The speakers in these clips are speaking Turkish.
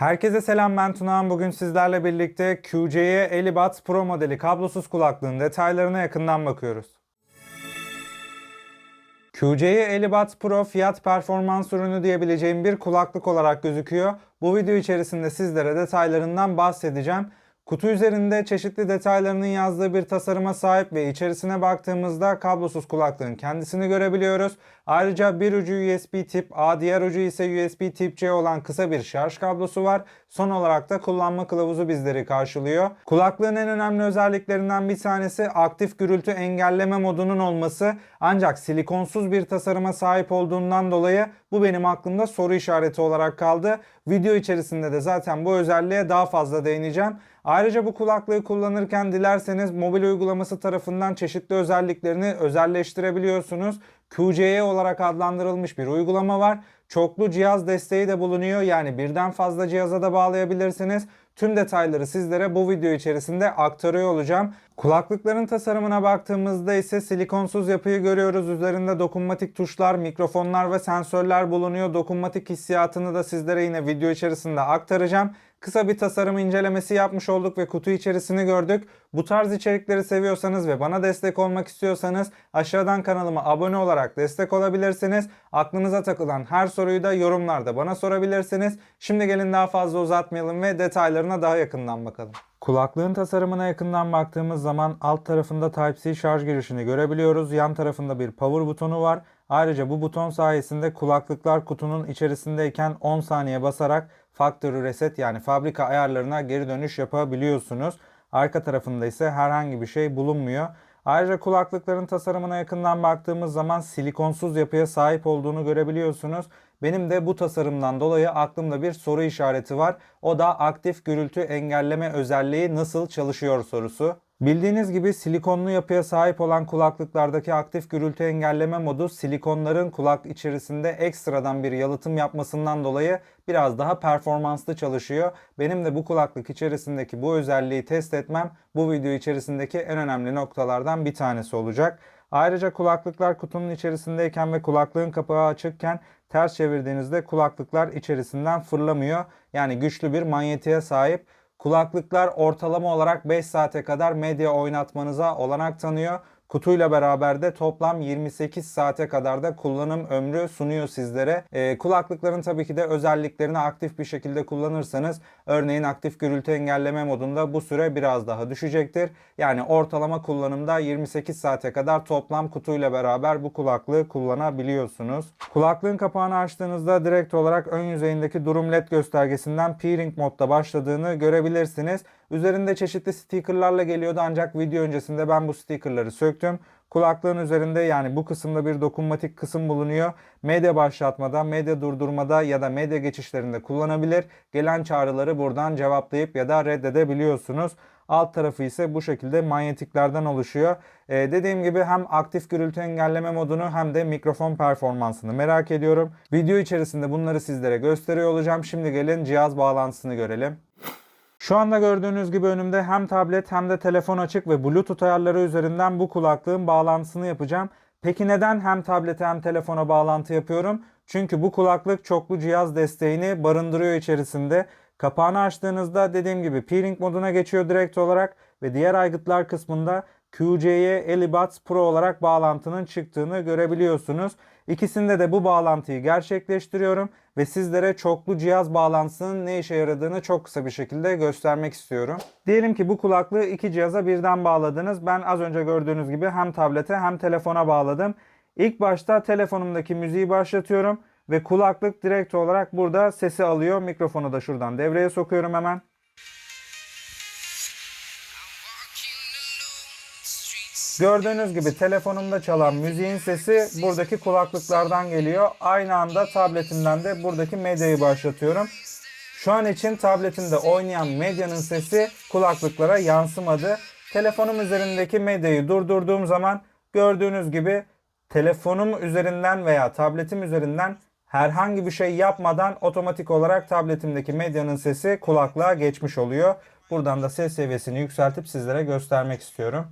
Herkese selam ben Tunağan. Bugün sizlerle birlikte QC'ye Elibuds Pro modeli kablosuz kulaklığın detaylarına yakından bakıyoruz. QC'ye Elibuds Pro fiyat performans ürünü diyebileceğim bir kulaklık olarak gözüküyor. Bu video içerisinde sizlere detaylarından bahsedeceğim. Kutu üzerinde çeşitli detaylarının yazdığı bir tasarıma sahip ve içerisine baktığımızda kablosuz kulaklığın kendisini görebiliyoruz. Ayrıca bir ucu USB tip A, diğer ucu ise USB tip C olan kısa bir şarj kablosu var. Son olarak da kullanma kılavuzu bizleri karşılıyor. Kulaklığın en önemli özelliklerinden bir tanesi aktif gürültü engelleme modunun olması. Ancak silikonsuz bir tasarıma sahip olduğundan dolayı bu benim aklımda soru işareti olarak kaldı. Video içerisinde de zaten bu özelliğe daha fazla değineceğim. Ayrıca bu kulaklığı kullanırken dilerseniz mobil uygulaması tarafından çeşitli özelliklerini özelleştirebiliyorsunuz. QCE olarak adlandırılmış bir uygulama var. Çoklu cihaz desteği de bulunuyor. Yani birden fazla cihaza da bağlayabilirsiniz. Tüm detayları sizlere bu video içerisinde aktarıyor olacağım. Kulaklıkların tasarımına baktığımızda ise silikonsuz yapıyı görüyoruz. Üzerinde dokunmatik tuşlar, mikrofonlar ve sensörler bulunuyor. Dokunmatik hissiyatını da sizlere yine video içerisinde aktaracağım. Kısa bir tasarım incelemesi yapmış olduk ve kutu içerisini gördük. Bu tarz içerikleri seviyorsanız ve bana destek olmak istiyorsanız aşağıdan kanalıma abone olarak destek olabilirsiniz. Aklınıza takılan her soruyu da yorumlarda bana sorabilirsiniz. Şimdi gelin daha fazla uzatmayalım ve detaylarına daha yakından bakalım. Kulaklığın tasarımına yakından baktığımız zaman alt tarafında Type-C şarj girişini görebiliyoruz. Yan tarafında bir power butonu var. Ayrıca bu buton sayesinde kulaklıklar kutunun içerisindeyken 10 saniye basarak factory reset yani fabrika ayarlarına geri dönüş yapabiliyorsunuz. Arka tarafında ise herhangi bir şey bulunmuyor. Ayrıca kulaklıkların tasarımına yakından baktığımız zaman silikonsuz yapıya sahip olduğunu görebiliyorsunuz. Benim de bu tasarımdan dolayı aklımda bir soru işareti var. O da aktif gürültü engelleme özelliği nasıl çalışıyor sorusu. Bildiğiniz gibi silikonlu yapıya sahip olan kulaklıklardaki aktif gürültü engelleme modu silikonların kulak içerisinde ekstradan bir yalıtım yapmasından dolayı biraz daha performanslı çalışıyor. Benim de bu kulaklık içerisindeki bu özelliği test etmem bu video içerisindeki en önemli noktalardan bir tanesi olacak. Ayrıca kulaklıklar kutunun içerisindeyken ve kulaklığın kapağı açıkken ters çevirdiğinizde kulaklıklar içerisinden fırlamıyor. Yani güçlü bir manyetiğe sahip. Kulaklıklar ortalama olarak 5 saate kadar medya oynatmanıza olanak tanıyor. Kutuyla beraber de toplam 28 saate kadar da kullanım ömrü sunuyor sizlere. E, kulaklıkların tabii ki de özelliklerini aktif bir şekilde kullanırsanız örneğin aktif gürültü engelleme modunda bu süre biraz daha düşecektir. Yani ortalama kullanımda 28 saate kadar toplam kutuyla beraber bu kulaklığı kullanabiliyorsunuz. Kulaklığın kapağını açtığınızda direkt olarak ön yüzeyindeki durum led göstergesinden peering modda başladığını görebilirsiniz. Üzerinde çeşitli stickerlarla geliyordu ancak video öncesinde ben bu stickerları söktüm. Kulaklığın üzerinde yani bu kısımda bir dokunmatik kısım bulunuyor. Medya başlatmada, medya durdurmada ya da medya geçişlerinde kullanabilir. Gelen çağrıları buradan cevaplayıp ya da reddedebiliyorsunuz. Alt tarafı ise bu şekilde manyetiklerden oluşuyor. Ee, dediğim gibi hem aktif gürültü engelleme modunu hem de mikrofon performansını merak ediyorum. Video içerisinde bunları sizlere gösteriyor olacağım. Şimdi gelin cihaz bağlantısını görelim. Şu anda gördüğünüz gibi önümde hem tablet hem de telefon açık ve Bluetooth ayarları üzerinden bu kulaklığın bağlantısını yapacağım. Peki neden hem tablete hem telefona bağlantı yapıyorum? Çünkü bu kulaklık çoklu cihaz desteğini barındırıyor içerisinde. Kapağını açtığınızda dediğim gibi peering moduna geçiyor direkt olarak ve diğer aygıtlar kısmında QC'ye Elibuds Pro olarak bağlantının çıktığını görebiliyorsunuz. İkisinde de bu bağlantıyı gerçekleştiriyorum ve sizlere çoklu cihaz bağlantısının ne işe yaradığını çok kısa bir şekilde göstermek istiyorum. Diyelim ki bu kulaklığı iki cihaza birden bağladınız. Ben az önce gördüğünüz gibi hem tablete hem telefona bağladım. İlk başta telefonumdaki müziği başlatıyorum ve kulaklık direkt olarak burada sesi alıyor. Mikrofonu da şuradan devreye sokuyorum hemen. Gördüğünüz gibi telefonumda çalan müziğin sesi buradaki kulaklıklardan geliyor. Aynı anda tabletimden de buradaki medyayı başlatıyorum. Şu an için tabletimde oynayan medyanın sesi kulaklıklara yansımadı. Telefonum üzerindeki medyayı durdurduğum zaman gördüğünüz gibi telefonum üzerinden veya tabletim üzerinden herhangi bir şey yapmadan otomatik olarak tabletimdeki medyanın sesi kulaklığa geçmiş oluyor. Buradan da ses seviyesini yükseltip sizlere göstermek istiyorum.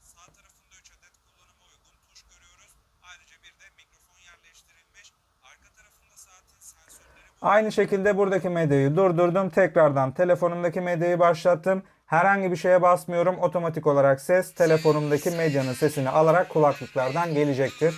Sağ tarafında 3 adet kullanıma uygun tuş görüyoruz. Ayrıca bir de mikrofon yerleştirilmiş. Arka tarafında saatin sensörleri Aynı şekilde buradaki medyayı durdurdum. Tekrardan telefonumdaki medyayı başlattım. Herhangi bir şeye basmıyorum. Otomatik olarak ses telefonumdaki medyanın sesini alarak kulaklıklardan gelecektir.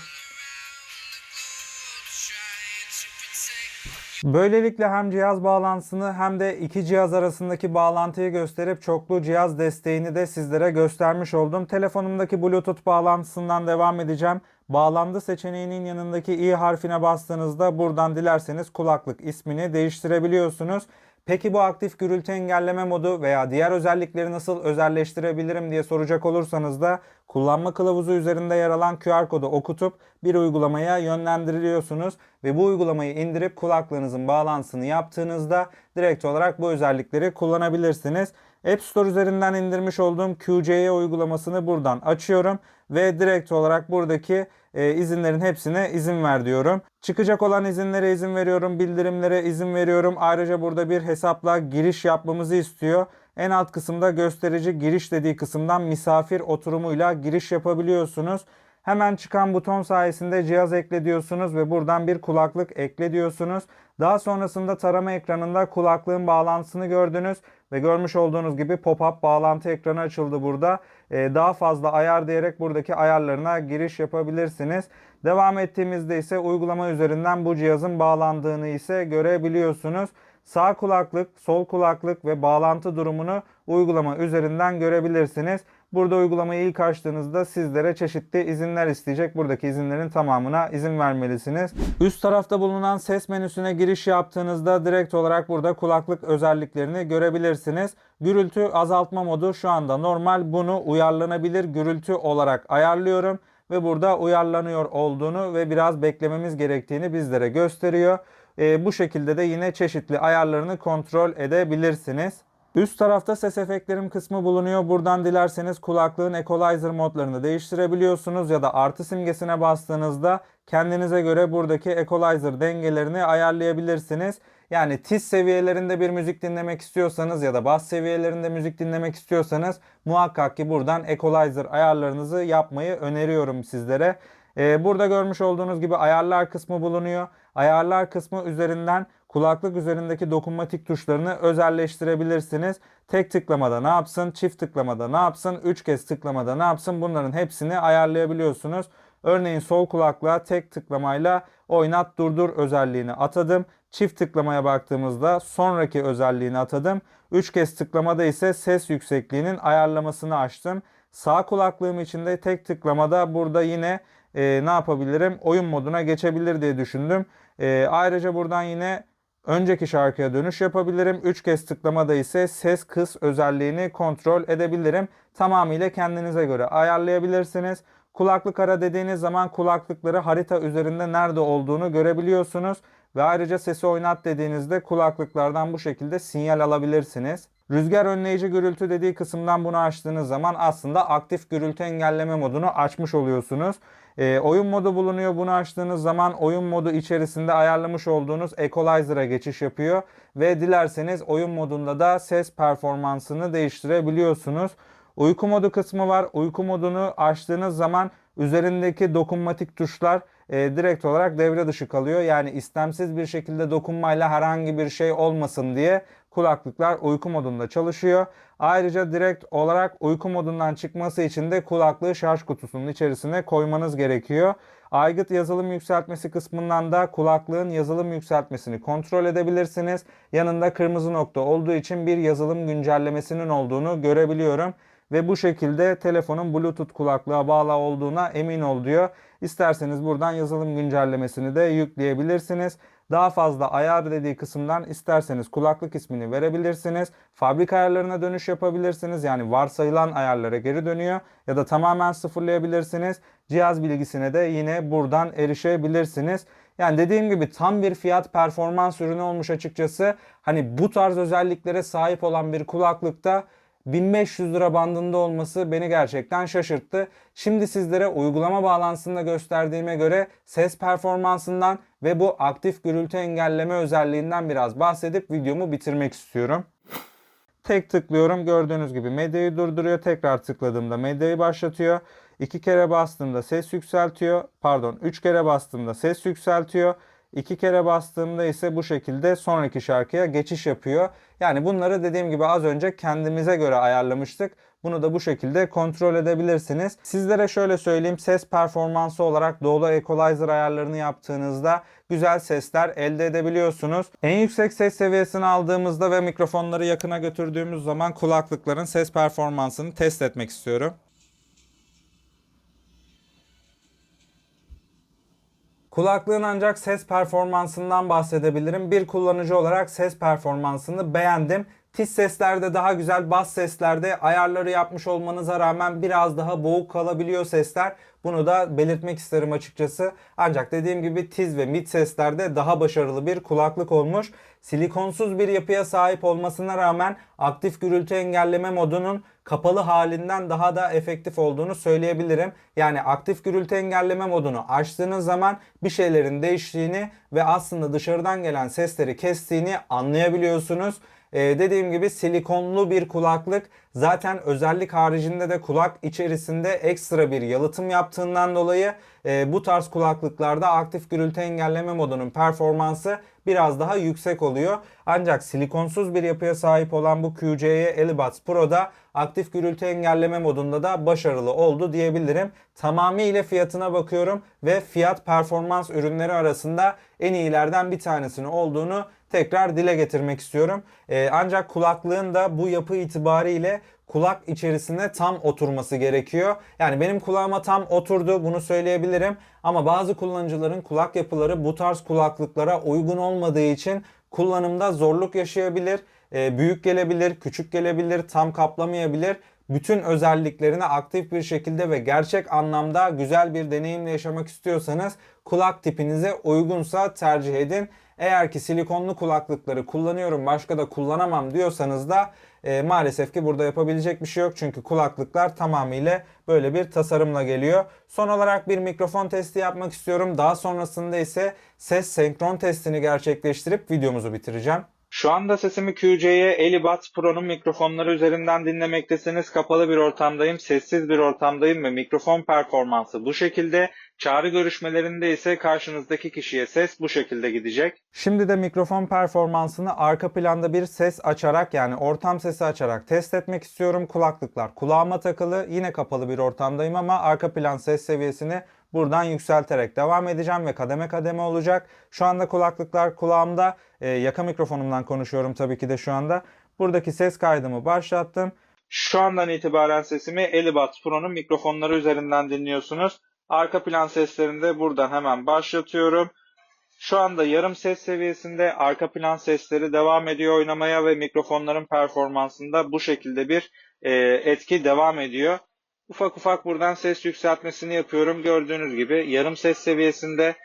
Böylelikle hem cihaz bağlantısını hem de iki cihaz arasındaki bağlantıyı gösterip çoklu cihaz desteğini de sizlere göstermiş oldum. Telefonumdaki Bluetooth bağlantısından devam edeceğim. Bağlandı seçeneğinin yanındaki i harfine bastığınızda buradan dilerseniz kulaklık ismini değiştirebiliyorsunuz. Peki bu aktif gürültü engelleme modu veya diğer özellikleri nasıl özelleştirebilirim diye soracak olursanız da kullanma kılavuzu üzerinde yer alan QR kodu okutup bir uygulamaya yönlendiriliyorsunuz ve bu uygulamayı indirip kulaklığınızın bağlantısını yaptığınızda direkt olarak bu özellikleri kullanabilirsiniz. App Store üzerinden indirmiş olduğum QCY uygulamasını buradan açıyorum ve direkt olarak buradaki e, izinlerin hepsine izin ver diyorum. Çıkacak olan izinlere izin veriyorum, bildirimlere izin veriyorum. Ayrıca burada bir hesapla giriş yapmamızı istiyor. En alt kısımda gösterici giriş dediği kısımdan misafir oturumuyla giriş yapabiliyorsunuz. Hemen çıkan buton sayesinde cihaz ekle diyorsunuz ve buradan bir kulaklık ekle diyorsunuz. Daha sonrasında tarama ekranında kulaklığın bağlantısını gördünüz ve görmüş olduğunuz gibi pop-up bağlantı ekranı açıldı burada. Ee, daha fazla ayar diyerek buradaki ayarlarına giriş yapabilirsiniz. Devam ettiğimizde ise uygulama üzerinden bu cihazın bağlandığını ise görebiliyorsunuz. Sağ kulaklık, sol kulaklık ve bağlantı durumunu uygulama üzerinden görebilirsiniz. Burada uygulamayı ilk açtığınızda sizlere çeşitli izinler isteyecek. Buradaki izinlerin tamamına izin vermelisiniz. Üst tarafta bulunan ses menüsüne giriş yaptığınızda direkt olarak burada kulaklık özelliklerini görebilirsiniz. Gürültü azaltma modu şu anda normal. Bunu uyarlanabilir gürültü olarak ayarlıyorum ve burada uyarlanıyor olduğunu ve biraz beklememiz gerektiğini bizlere gösteriyor. Ee, bu şekilde de yine çeşitli ayarlarını kontrol edebilirsiniz. Üst tarafta ses efektlerim kısmı bulunuyor. Buradan dilerseniz kulaklığın equalizer modlarını değiştirebiliyorsunuz ya da artı simgesine bastığınızda kendinize göre buradaki equalizer dengelerini ayarlayabilirsiniz. Yani tiz seviyelerinde bir müzik dinlemek istiyorsanız ya da bas seviyelerinde müzik dinlemek istiyorsanız muhakkak ki buradan equalizer ayarlarınızı yapmayı öneriyorum sizlere. Ee, burada görmüş olduğunuz gibi ayarlar kısmı bulunuyor. Ayarlar kısmı üzerinden kulaklık üzerindeki dokunmatik tuşlarını özelleştirebilirsiniz. Tek tıklamada ne yapsın, çift tıklamada ne yapsın, üç kez tıklamada ne yapsın bunların hepsini ayarlayabiliyorsunuz. Örneğin sol kulaklığa tek tıklamayla oynat durdur özelliğini atadım. Çift tıklamaya baktığımızda sonraki özelliğini atadım. Üç kez tıklamada ise ses yüksekliğinin ayarlamasını açtım. Sağ kulaklığım içinde tek tıklamada burada yine e, ne yapabilirim? Oyun moduna geçebilir diye düşündüm. E, ayrıca buradan yine önceki şarkıya dönüş yapabilirim. 3 kez tıklamada ise ses kıs özelliğini kontrol edebilirim. Tamamıyla kendinize göre ayarlayabilirsiniz. Kulaklık ara dediğiniz zaman kulaklıkları harita üzerinde nerede olduğunu görebiliyorsunuz. Ve ayrıca sesi oynat dediğinizde kulaklıklardan bu şekilde sinyal alabilirsiniz. Rüzgar önleyici gürültü dediği kısımdan bunu açtığınız zaman aslında aktif gürültü engelleme modunu açmış oluyorsunuz. E, oyun modu bulunuyor. Bunu açtığınız zaman oyun modu içerisinde ayarlamış olduğunuz equalizer'a geçiş yapıyor. Ve dilerseniz oyun modunda da ses performansını değiştirebiliyorsunuz. Uyku modu kısmı var. Uyku modunu açtığınız zaman üzerindeki dokunmatik tuşlar e, direkt olarak devre dışı kalıyor. Yani istemsiz bir şekilde dokunmayla herhangi bir şey olmasın diye kulaklıklar uyku modunda çalışıyor. Ayrıca direkt olarak uyku modundan çıkması için de kulaklığı şarj kutusunun içerisine koymanız gerekiyor. Aygıt yazılım yükseltmesi kısmından da kulaklığın yazılım yükseltmesini kontrol edebilirsiniz. Yanında kırmızı nokta olduğu için bir yazılım güncellemesinin olduğunu görebiliyorum. Ve bu şekilde telefonun Bluetooth kulaklığa bağlı olduğuna emin ol diyor. İsterseniz buradan yazılım güncellemesini de yükleyebilirsiniz. Daha fazla ayar dediği kısımdan isterseniz kulaklık ismini verebilirsiniz. Fabrika ayarlarına dönüş yapabilirsiniz. Yani varsayılan ayarlara geri dönüyor. Ya da tamamen sıfırlayabilirsiniz. Cihaz bilgisine de yine buradan erişebilirsiniz. Yani dediğim gibi tam bir fiyat performans ürünü olmuş açıkçası. Hani bu tarz özelliklere sahip olan bir kulaklıkta 1500 lira bandında olması beni gerçekten şaşırttı. Şimdi sizlere uygulama bağlantısında gösterdiğime göre ses performansından ve bu aktif gürültü engelleme özelliğinden biraz bahsedip videomu bitirmek istiyorum. Tek tıklıyorum gördüğünüz gibi medyayı durduruyor. Tekrar tıkladığımda medyayı başlatıyor. İki kere bastığımda ses yükseltiyor. Pardon üç kere bastığımda ses yükseltiyor. İki kere bastığımda ise bu şekilde sonraki şarkıya geçiş yapıyor. Yani bunları dediğim gibi az önce kendimize göre ayarlamıştık. Bunu da bu şekilde kontrol edebilirsiniz. Sizlere şöyle söyleyeyim ses performansı olarak Dolby Equalizer ayarlarını yaptığınızda güzel sesler elde edebiliyorsunuz. En yüksek ses seviyesini aldığımızda ve mikrofonları yakına götürdüğümüz zaman kulaklıkların ses performansını test etmek istiyorum. Kulaklığın ancak ses performansından bahsedebilirim. Bir kullanıcı olarak ses performansını beğendim. Tiz seslerde daha güzel, bas seslerde ayarları yapmış olmanıza rağmen biraz daha boğuk kalabiliyor sesler. Bunu da belirtmek isterim açıkçası. Ancak dediğim gibi tiz ve mid seslerde daha başarılı bir kulaklık olmuş. Silikonsuz bir yapıya sahip olmasına rağmen aktif gürültü engelleme modunun kapalı halinden daha da efektif olduğunu söyleyebilirim. Yani aktif gürültü engelleme modunu açtığınız zaman bir şeylerin değiştiğini ve aslında dışarıdan gelen sesleri kestiğini anlayabiliyorsunuz. Ee, dediğim gibi silikonlu bir kulaklık. Zaten özellik haricinde de kulak içerisinde ekstra bir yalıtım yaptığından dolayı e, bu tarz kulaklıklarda aktif gürültü engelleme modunun performansı biraz daha yüksek oluyor. Ancak silikonsuz bir yapıya sahip olan bu QCY Elibuds Pro'da aktif gürültü engelleme modunda da başarılı oldu diyebilirim. Tamamıyla fiyatına bakıyorum ve fiyat performans ürünleri arasında en iyilerden bir tanesini olduğunu tekrar dile getirmek istiyorum. Ee, ancak kulaklığın da bu yapı itibariyle kulak içerisinde tam oturması gerekiyor. Yani benim kulağıma tam oturdu bunu söyleyebilirim. Ama bazı kullanıcıların kulak yapıları bu tarz kulaklıklara uygun olmadığı için kullanımda zorluk yaşayabilir. Ee, büyük gelebilir, küçük gelebilir, tam kaplamayabilir bütün özelliklerini aktif bir şekilde ve gerçek anlamda güzel bir deneyimle yaşamak istiyorsanız kulak tipinize uygunsa tercih edin. Eğer ki silikonlu kulaklıkları kullanıyorum başka da kullanamam diyorsanız da e, maalesef ki burada yapabilecek bir şey yok. Çünkü kulaklıklar tamamıyla böyle bir tasarımla geliyor. Son olarak bir mikrofon testi yapmak istiyorum. Daha sonrasında ise ses senkron testini gerçekleştirip videomuzu bitireceğim. Şu anda sesimi QC'ye Elibuds Pro'nun mikrofonları üzerinden dinlemektesiniz. Kapalı bir ortamdayım, sessiz bir ortamdayım ve mikrofon performansı bu şekilde. Çağrı görüşmelerinde ise karşınızdaki kişiye ses bu şekilde gidecek. Şimdi de mikrofon performansını arka planda bir ses açarak yani ortam sesi açarak test etmek istiyorum. Kulaklıklar kulağıma takılı. Yine kapalı bir ortamdayım ama arka plan ses seviyesini buradan yükselterek devam edeceğim ve kademe kademe olacak. Şu anda kulaklıklar kulağımda. Ee, yaka mikrofonumdan konuşuyorum tabii ki de şu anda. Buradaki ses kaydımı başlattım. Şu andan itibaren sesimi Elibuds Pro'nun mikrofonları üzerinden dinliyorsunuz. Arka plan seslerini de buradan hemen başlatıyorum. Şu anda yarım ses seviyesinde arka plan sesleri devam ediyor oynamaya ve mikrofonların performansında bu şekilde bir e, etki devam ediyor. Ufak ufak buradan ses yükseltmesini yapıyorum. Gördüğünüz gibi yarım ses seviyesinde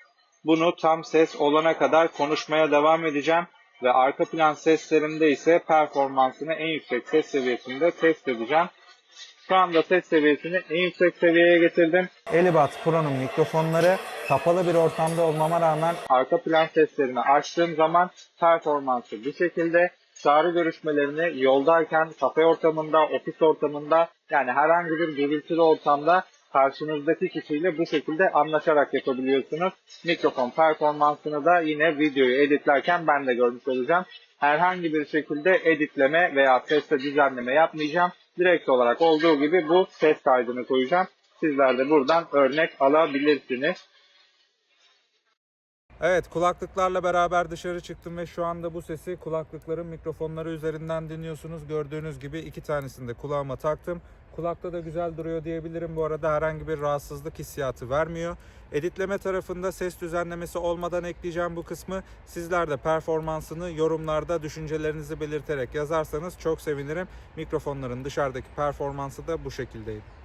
bunu tam ses olana kadar konuşmaya devam edeceğim. Ve arka plan seslerinde ise performansını en yüksek ses seviyesinde test edeceğim. Şu anda ses seviyesini en yüksek seviyeye getirdim. Elibuds Pro'nun mikrofonları kapalı bir ortamda olmama rağmen arka plan seslerini açtığım zaman performansı bu şekilde. Çağrı görüşmelerini yoldayken, kafe ortamında, ofis ortamında yani herhangi bir gürültülü ortamda karşınızdaki kişiyle bu şekilde anlaşarak yapabiliyorsunuz. Mikrofon performansını da yine videoyu editlerken ben de görmüş olacağım. Herhangi bir şekilde editleme veya sesle düzenleme yapmayacağım. Direkt olarak olduğu gibi bu ses kaydını koyacağım. Sizler de buradan örnek alabilirsiniz. Evet kulaklıklarla beraber dışarı çıktım ve şu anda bu sesi kulaklıkların mikrofonları üzerinden dinliyorsunuz. Gördüğünüz gibi iki tanesini de kulağıma taktım. Kulakta da güzel duruyor diyebilirim. Bu arada herhangi bir rahatsızlık hissiyatı vermiyor. Editleme tarafında ses düzenlemesi olmadan ekleyeceğim bu kısmı. Sizler de performansını yorumlarda düşüncelerinizi belirterek yazarsanız çok sevinirim. Mikrofonların dışarıdaki performansı da bu şekildeydi.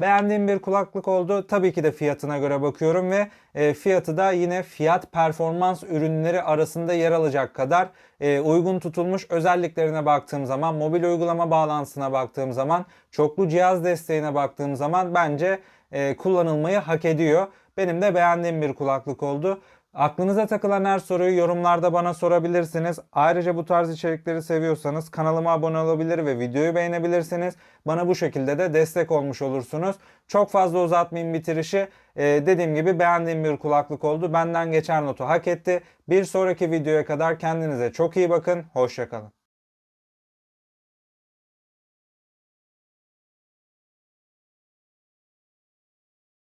Beğendiğim bir kulaklık oldu. Tabii ki de fiyatına göre bakıyorum ve e, fiyatı da yine fiyat performans ürünleri arasında yer alacak kadar e, uygun tutulmuş özelliklerine baktığım zaman, mobil uygulama bağlantısına baktığım zaman, çoklu cihaz desteğine baktığım zaman bence e, kullanılmayı hak ediyor. Benim de beğendiğim bir kulaklık oldu. Aklınıza takılan her soruyu yorumlarda bana sorabilirsiniz. Ayrıca bu tarz içerikleri seviyorsanız kanalıma abone olabilir ve videoyu beğenebilirsiniz. Bana bu şekilde de destek olmuş olursunuz. Çok fazla uzatmayayım bitirişi. Ee, dediğim gibi beğendiğim bir kulaklık oldu. Benden geçer notu hak etti. Bir sonraki videoya kadar kendinize çok iyi bakın. Hoşçakalın.